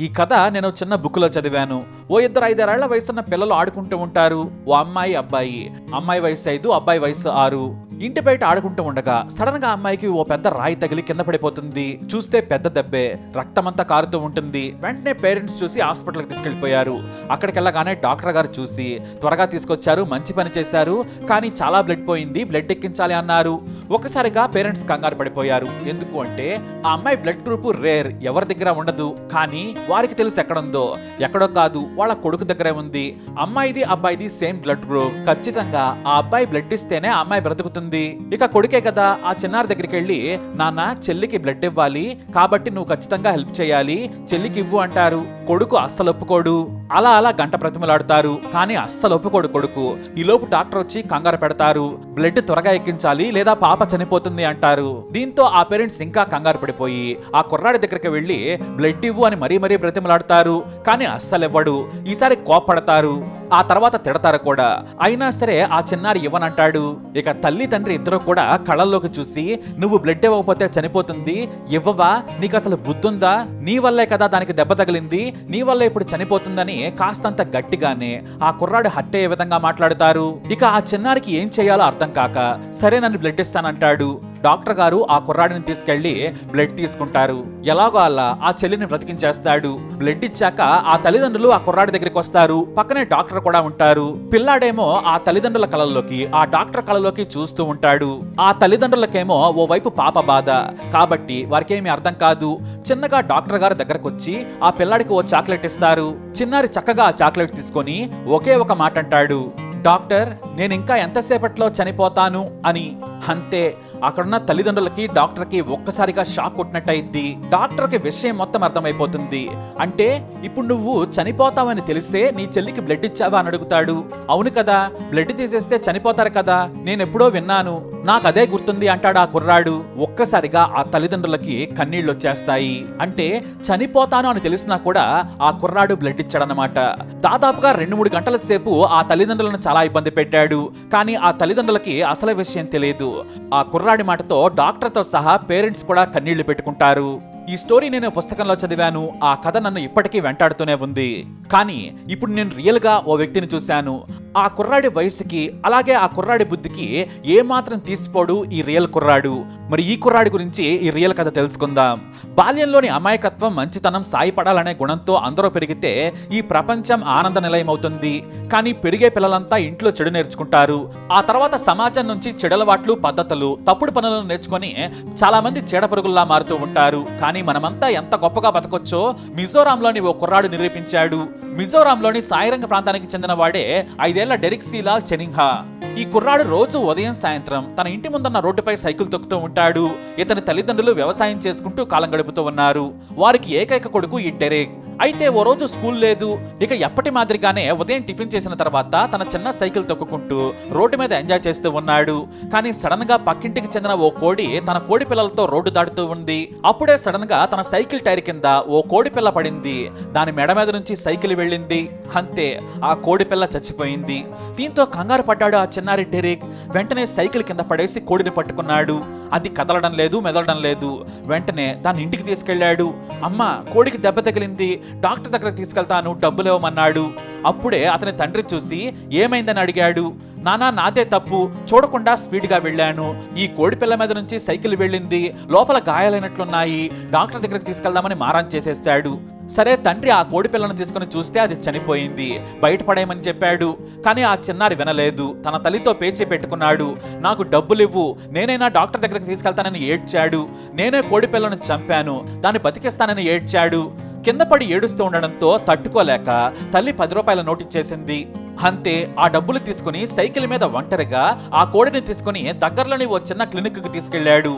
ఈ కథ నేను చిన్న బుక్లో చదివాను. ఓ ఇద్దరు ఐదారేళ్ళ వయసున్న పిల్లలు ఆడుకుంటూ ఉంటారు. ఓ అమ్మాయి అబ్బాయి. అమ్మాయి వయసు ఐదు అబ్బాయి వయసు ఆరు. ఇంటి బయట ఆడుకుంటూ ఉండగా సడన్గా అమ్మాయికి ఓ పెద్ద రాయి తగిలి కింద పడిపోతుంది. చూస్తే పెద్ద దెబ్బే. రక్తమంతా కారుతూ ఉంటుంది. వెంటనే పేరెంట్స్ చూసి హాస్పిటల్కి తీసుకెళ్ళిపోయారు అక్కడికి వెళ్ళగానే డాక్టర్ గారు చూసి త్వరగా తీసుకొచ్చారు మంచి పని చేశారు కానీ చాలా బ్లడ్ పోయింది బ్లడ్ ఎక్కించాలి అన్నారు. ఒక్కసారిగా పేరెంట్స్ కంగారు పడిపోయారు. ఎందుకు అంటే ఆ అమ్మాయి బ్లడ్ గ్రూప్ రేర్ ఎవరి దగ్గర ఉండదు. కానీ వారికి తెలుసు ఎక్కడుందో. ఎక్కడో కాదు వాళ్ళ కొడుకు దగ్గరే ఉంది. అమ్మాయిది అబ్బాయిది సేమ్ బ్లడ్ గ్రూప్. ఖచ్చితంగా ఆ అబ్బాయి బ్లడ్ ఇస్తేనే అమ్మాయి బ్రతుకుతుంది. ఇక కొడుకే కదా ఆ చిన్నారి దగ్గరికి వెళ్ళి నాన్న చెల్లికి బ్లడ్ ఇవ్వాలి. కాబట్టి నువ్వు ఖచ్చితంగా హెల్ప్ చేయాలి. చెల్లికి ఇవ్వు అంటారు. కొడుకు అస్సలు ఒప్పుకోడు. అలా అలా గంట ప్రతిమలాడతారు. కానీ అస్సలు ఒప్పుకోడు కొడుకు. ఈ లోపు డాక్టర్ వచ్చి కంగారు పెడతారు. బ్లడ్ త్వరగా ఎక్కించాలి లేదా పాప చనిపోతుంది అంటారు. దీంతో ఆ పేరెంట్స్ ఇంకా కంగారు పడిపోయి ఆ కుర్రాడి దగ్గరికి వెళ్ళి బ్లడ్ ఇవ్వు అని మరీ మరీ బ్రతిమలాడతారు. కానీ అస్సలు ఇవ్వడు. ఈసారి కోపడతారు ఆ తర్వాత తిడతారు కూడా. అయినా సరే ఆ చిన్నారి ఇవ్వనంటాడు. ఇక తల్లి తండ్రి ఇద్దరు కూడా కళ్ళల్లోకి చూసి నువ్వు బ్లడ్ ఇవ్వకపోతే చనిపోతుంది. ఇవ్వవా? నీకు అసలు బుద్ధుందా? నీ వల్లే కదా దానికి దెబ్బ తగిలింది. నీ వల్ల ఇప్పుడు చనిపోతుందని కాస్తంత గట్టిగానే ఆ కుర్రాడు హట్ అయ్యే విధంగా మాట్లాడతారు? ఇక ఆ చిన్నారికి ఏం చేయాలో అర్థం కాక సరే నన్ను బ్లడ్ ఇస్తానంటాడు. డాక్టర్ గారు ఆ కుర్రాడిని తీసుకెళ్ళి బ్లడ్ తీసుకుంటారు. ఎలాగో అలా ఆ చెల్లిని బ్రతికించేస్తాడు. బ్లడ్ ఇచ్చాక ఆ తల్లిదండ్రులు ఆ కుర్రాడి దగ్గరికి వస్తారు. పక్కనే డాక్టర్ కూడా ఉంటారు. పిల్లాడేమో ఆ తల్లిదండ్రుల కళల్లోకి ఆ డాక్టర్ కళలోకి చూస్తూ ఉంటాడు. ఆ తల్లిదండ్రులకేమో ఓ వైపు పాప బాధ. కాబట్టి వారికేమి అర్థం కాదు. చిన్నగా డాక్టర్ గారి దగ్గరకు వచ్చి ఆ పిల్లాడికి ఓ చాక్లెట్ ఇస్తారు. చిన్నారి చక్కగా ఆ చాక్లెట్ తీసుకొని ఒకే ఒక మాట అంటాడు డాక్టర్ నేను ఇంకా ఎంతసేపట్లో చనిపోతాను? అని. అంతే. అక్కడున్న తల్లిదండ్రులకి డాక్టర్కి ఒక్కసారిగా షాక్ కొట్టినట్టయింది. డాక్టర్కి విషయం మొత్తం అర్థమైపోతుంది. అంటే ఇప్పుడు నువ్వు చనిపోతావని తెలిస్తే నీ చెల్లికి బ్లడ్ ఇచ్చావా అని అడుగుతాడు. అవును కదా బ్లడ్ తీసేస్తే చనిపోతారు కదా నేను ఎప్పుడో విన్నాను. నాకు అదే గుర్తుంది అంటాడు ఆ కుర్రాడు. ఒక్కసారిగా ఆ తల్లిదండ్రులకి కన్నీళ్ళు వచ్చేస్తాయి అంటే చనిపోతాను అని తెలిసినా కూడా ఆ కుర్రాడు బ్లడ్ ఇచ్చాడనమాట దాదాపుగా రెండు మూడు గంటల సేపు ఆ తల్లిదండ్రులను చాలా ఇబ్బంది పెట్టాడు. కానీ ఆ తల్లిదండ్రులకి అసలు విషయం తెలియదు. ఆ కుర్రాడు మాటతో డాక్టర్తో సహా పేరెంట్స్ కూడా కన్నీళ్ళు పెట్టుకుంటారు. ఈ స్టోరీ నేను పుస్తకంలో చదివాను ఆ కథ నన్ను ఇప్పటికీ వెంటాడుతూనే ఉంది. కానీ ఇప్పుడు నేను రియల్గా ఓ వ్యక్తిని చూశాను. ఆ కుర్రాడి వయసుకి అలాగే ఆ కుర్రాడి బుద్ధికి ఏమాత్రం తీసిపోడు ఈ రియల్ కుర్రాడు. మరి ఈ కుర్రాడి గురించి ఈ రియల్ కథ తెలుసుకుందాం. బాల్యంలోని అమాయకత్వం మంచితనం సాయపడాలనే గుణంతో అందరూ పెరిగితే ఈ ప్రపంచం ఆనంద నిలయం అవుతుంది కానీ పెరిగే పిల్లలంతా ఇంట్లో చెడు నేర్చుకుంటారు. ఆ తర్వాత సమాజం నుంచి చెడలవాట్లు పద్ధతులు తప్పుడు పనులను నేర్చుకొని చాలామంది చెడపరుగుల్లా చీడపురుగుల్లా మారుతూ ఉంటారు. కానీ మనమంతా ఎంత గొప్పగా బతకొచ్చో మిజోరాంలోని ఓ కుర్రాడు నిరూపించాడు. మిజోరాంలోని సాయిరంగ ప్రాంతానికి చెందిన వాడే ఐదేళ్ళ డెరిక్ సీలాల్ చెనింహా ఈ కుర్రాడు రోజు ఉదయం సాయంత్రం తన ఇంటి ముందున్న రోడ్డుపై సైకిల్ తొక్కుతూ ఉంటాడు. ఇతని తల్లిదండ్రులు వ్యవసాయం చేసుకుంటూ కాలం గడుపుతూ ఉన్నారు. వారికి ఏకైక కొడుకు ఈ డెరేక్. అయితే ఓ రోజు స్కూల్ లేదు. ఇక ఎప్పటి మాదిరిగానే ఉదయం టిఫిన్ చేసిన తర్వాత తన చిన్న సైకిల్ తొక్కుకుంటూ రోడ్డు మీద ఎంజాయ్ చేస్తూ ఉన్నాడు. కానీ సడన్గా పక్కింటికి చెందిన ఓ కోడి తన కోడి పిల్లలతో రోడ్డు దాటుతూ ఉంది. అప్పుడే సడన్గా తన సైకిల్ టైర్ కింద ఓ కోడి పిల్ల పడింది. దాని మెడ మీద నుంచి సైకిల్ వెళ్ళింది. అంతే ఆ కోడి పిల్ల చచ్చిపోయింది. దీంతో కంగారు పడ్డాడు ఆ చిన్నారి డెరిక్ వెంటనే సైకిల్ కింద పడేసి కోడిని పట్టుకున్నాడు. అది కదలడం లేదు మెదలడం లేదు. వెంటనే దాన్ని ఇంటికి తీసుకెళ్ళాడు. అమ్మ కోడికి దెబ్బ తగిలింది. డాక్టర్ దగ్గర తీసుకెళ్తాను డబ్బులు ఇవ్వమన్నాడు. అప్పుడే అతని తండ్రి చూసి ఏమైందని అడిగాడు. నానా నాదే తప్పు. చూడకుండా స్పీడ్గా వెళ్ళాను. ఈ కోడి పిల్ల మీద నుంచి సైకిల్ వెళ్ళింది. లోపల గాయాలైనట్లున్నాయి. డాక్టర్ దగ్గరికి తీసుకెళ్దామని మారాన్ చేసేసాడు. సరే తండ్రి ఆ కోడి పిల్లను తీసుకుని చూస్తే అది చనిపోయింది. బయటపడేయమని చెప్పాడు. కానీ ఆ చిన్నారి వినలేదు. తన తల్లితో పేచీ పెట్టుకున్నాడు. నాకు డబ్బులు ఇవ్వు నేనైనా డాక్టర్ దగ్గరికి తీసుకెళ్తానని ఏడ్చాడు. నేనే కోడి పిల్లను చంపాను. దాన్ని బతికిస్తానని ఏడ్చాడు. కింద పడి ఏడుస్తూ ఉండడంతో తట్టుకోలేక తల్లి పది రూపాయల నోటు ఇచ్చేసింది అంతే ఆ డబ్బులు తీసుకుని సైకిల్ మీద ఒంటరిగా ఆ కోడిని తీసుకుని దగ్గరలోని ఓ చిన్న క్లినిక్కి తీసుకెళ్ళాడు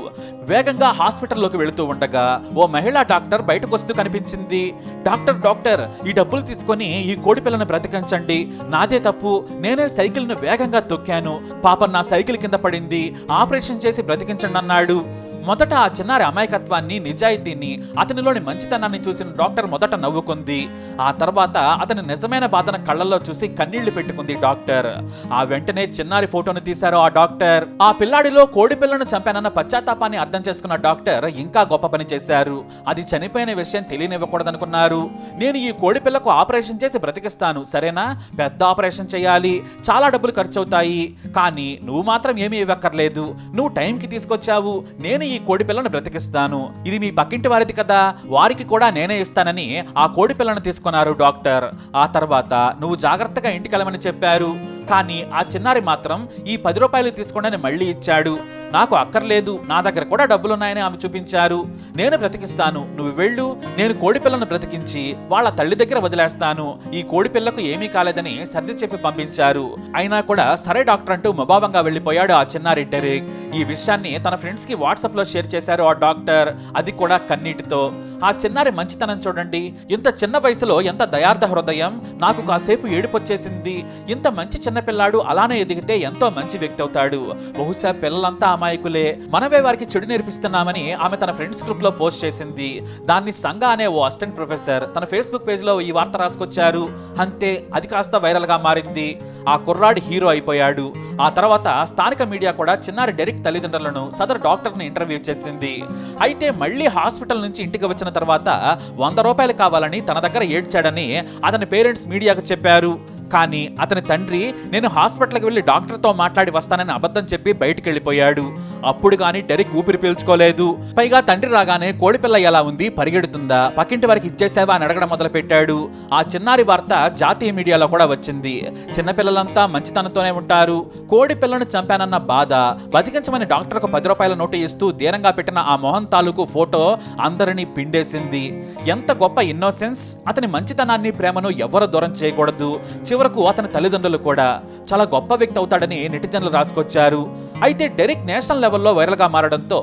వేగంగా హాస్పిటల్లోకి వెళుతూ ఉండగా ఓ మహిళా డాక్టర్ బయటకు వస్తూ కనిపించింది. డాక్టర్ డాక్టర్ ఈ డబ్బులు తీసుకొని ఈ కోడి పిల్లను బ్రతికించండి. నాదే తప్పు నేనే సైకిల్ను వేగంగా తొక్కాను. పాపం నా సైకిల్ కింద పడింది ఆపరేషన్ చేసి బ్రతికించండి అన్నాడు. మొదట ఆ చిన్నారి అమాయకత్వాన్ని నిజాయితీని అతనిలోని మంచితనాన్ని చూసిన డాక్టర్ మొదట నవ్వుకుంది. ఆ తర్వాత అతని నిజమైన బాధను కళ్ళల్లో చూసి కన్నీళ్ళు పెట్టుకుంది డాక్టర్. ఆ వెంటనే చిన్నారి ఫోటోను తీశారు ఆ డాక్టర్. ఆ పిల్లాడిలో కోడి పిల్లను చంపానన్న పశ్చాత్తాపాన్ని అర్థం చేసుకున్న డాక్టర్ ఇంకా గొప్ప పని చేశారు. అది చనిపోయిన విషయం తెలియనివ్వకూడదనుకున్నారు. నేను ఈ కోడి పిల్లకు ఆపరేషన్ చేసి బ్రతికిస్తాను సరేనా? పెద్ద ఆపరేషన్ చేయాలి. చాలా డబ్బులు ఖర్చు అవుతాయి కానీ నువ్వు మాత్రం ఏమీ ఇవ్వక్కర్లేదు. నువ్వు టైంకి తీసుకొచ్చావు. నేను ఈ కోడి పిల్లను బ్రతికిస్తాను. ఇది మీ పక్కింటి వారిది కదా. వారికి కూడా నేనే ఇస్తానని ఆ కోడి పిల్లను తీసుకున్నారు డాక్టర్. ఆ తర్వాత నువ్వు జాగ్రత్తగా ఇంటికెళ్ళమని చెప్పారు. కానీ ఆ చిన్నారి మాత్రం ఈ పది రూపాయలు తీసుకోండి మళ్ళీ ఇచ్చాడు. నాకు అక్కర్లేదు నా దగ్గర కూడా డబ్బులున్నాయని ఆమె చూపించారు. నేను బ్రతికిస్తాను నువ్వు వెళ్ళు నేను కోడిపిల్లను బ్రతికించి వాళ్ళ తల్లి దగ్గర వదిలేస్తాను. ఈ కోడిపిల్లకు ఏమీ కాలేదని సర్ది చెప్పి పంపించారు. అయినా కూడా సరే డాక్టర్ అంటూ ముభావంగా వెళ్ళిపోయాడు ఆ చిన్నారి డెరిక్. ఈ విషయాన్ని తన ఫ్రెండ్స్కి వాట్సాప్లో షేర్ చేశారు ఆ డాక్టర్. అది కూడా కన్నీటితో. ఆ చిన్నారి మంచితనం చూడండి. ఇంత చిన్న వయసులో ఎంత దయార్థ హృదయం. నాకు కాసేపు ఏడుపొచ్చేసింది ఇంత మంచి చిన్నపిల్లాడు అలానే ఎదిగితే ఎంతో మంచి వ్యక్తి అవుతాడు. బహుశా పిల్లలంతా అమాయకులే. మనమే వారికి చెడు నేర్పిస్తున్నామని ఆమె తన ఫ్రెండ్స్ గ్రూప్లో పోస్ట్ చేసింది. దాన్ని సంఘ అనే ఓ అసిస్టెంట్ ప్రొఫెసర్ తన ఫేస్బుక్ పేజ్లో ఈ వార్త రాసుకొచ్చారు. అంతే అది కాస్త వైరల్గా మారింది. ఆ కుర్రాడి హీరో అయిపోయాడు. ఆ తర్వాత స్థానిక మీడియా కూడా చిన్నారి డెరిక్ తల్లిదండ్రులను సదరు డాక్టర్ని ఇంటర్వ్యూ చేసింది. అయితే మళ్ళీ హాస్పిటల్ నుంచి ఇంటికి వచ్చిన తర్వాత వంద రూపాయలు కావాలని తన దగ్గర ఏడ్చాడని అతని పేరెంట్స్ మీడియాకు చెప్పారు. కానీ అతని తండ్రి నేను హాస్పిటల్కి వెళ్ళి డాక్టర్తో మాట్లాడి వస్తానని అబద్ధం చెప్పి బయటికి వెళ్ళిపోయాడు అప్పుడు కానీ డెరిక్ ఊపిరి పీల్చుకోలేదు. పైగా తండ్రి రాగానే కోడిపిల్ల ఎలా ఉంది? పరిగెడుతుందా? పక్కింటి వారికి ఇచ్చేసావా? అని అడగడం మొదలుపెట్టాడు. ఆ చిన్నారి వార్త జాతీయ మీడియాలో కూడా వచ్చింది. చిన్నపిల్లలంతా మంచితనంతోనే ఉంటారు. కోడి పిల్లను చంపానన్న బాధ బతికించమని డాక్టర్కు పది రూపాయల నోటు ఇస్తూ దీనంగా పెట్టిన ఆ మొహన్ తాలూకు ఫోటో అందరినీ పిండేసింది. ఎంత గొప్ప ఇన్నోసెన్స్! అతని మంచితనాన్ని ప్రేమను ఎవరు దూరం చేయకూడదు. చివరి చివరకు అతని తల్లిదండ్రులు కూడా చాలా గొప్ప వ్యక్తి అవుతాడని నెటిజన్లు రాసుకొచ్చారు. అయితే డెరిక్ నేషనల్ లెవెల్లో వైరల్గా మారడంతో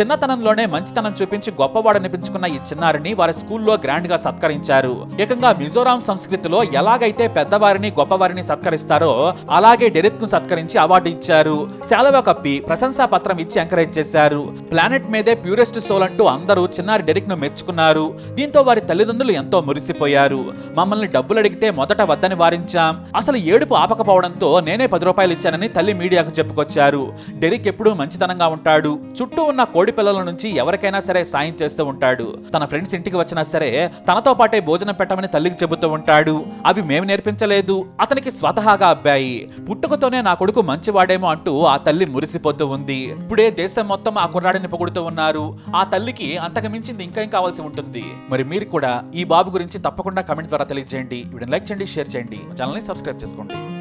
చిన్నతనంలోనే మంచితనం చూపించి గొప్పవాడనిపించుకున్న ఈ చిన్నారిని వారి స్కూల్లో గ్రాండ్గా సత్కరించారు. ఏకంగా మిజోరాం సంస్కృతిలో ఎలాగైతే పెద్దవారిని గొప్పవారిని సత్కరిస్తారో అలాగే డెరిక్ను సత్కరించి అవార్డు ఇచ్చారు. శాలవ కప్పి ప్రశంసా పత్రం ఇచ్చి ఎంకరేజ్ చేశారు. ప్లానెట్ మీదే ప్యూరెస్ట్ సోల్ అంటూ అందరూ చిన్నారి డెరిక్ను మెచ్చుకున్నారు. దీంతో వారి తల్లిదండ్రులు ఎంతో మురిసిపోయారు. మమ్మల్ని డబ్బులు అడిగితే మొదట వద్దని వారించాం. అసలు ఏడుపు ఆపకపోవడంతో నేనే పది రూపాయలు ఇచ్చానని తల్లి మీడియాకు చెప్పుకొచ్చారు. డెరిక్ ఎప్పుడూ మంచితనంగా ఉంటాడు. చుట్టూ ఉన్న కోడి పిల్లల నుంచి ఎవరికైనా సరే సాయం చేస్తూ ఉంటాడు. తన ఫ్రెండ్స్ ఇంటికి వచ్చినా సరే తనతో పాటే భోజనం పెట్టమని తల్లికి చెబుతూ ఉంటాడు. అవి మేము నేర్పించలేదు. అతనికి స్వతహాగా అబ్బాయి. పుట్టుకతోనే నా కొడుకు మంచివాడేమో అంటూ ఆ తల్లి మురిసిపోతూ ఉంది. ఇప్పుడే దేశం మొత్తం ఆ కుర్రాడిని పొగుడుతూ ఉన్నారు. ఆ తల్లికి అంతకు మించింది ఇంకా ఏం కావాల్సి ఉంటుంది? మరి మీరు కూడా ఈ బాబు గురించి తప్పకుండా కమెంట్ ద్వారా తెలియజేయండి. వీడిని లైక్ చేయండి షేర్ చేయండి. ఛానల్ని సబ్స్క్రైబ్ చేసుకోండి.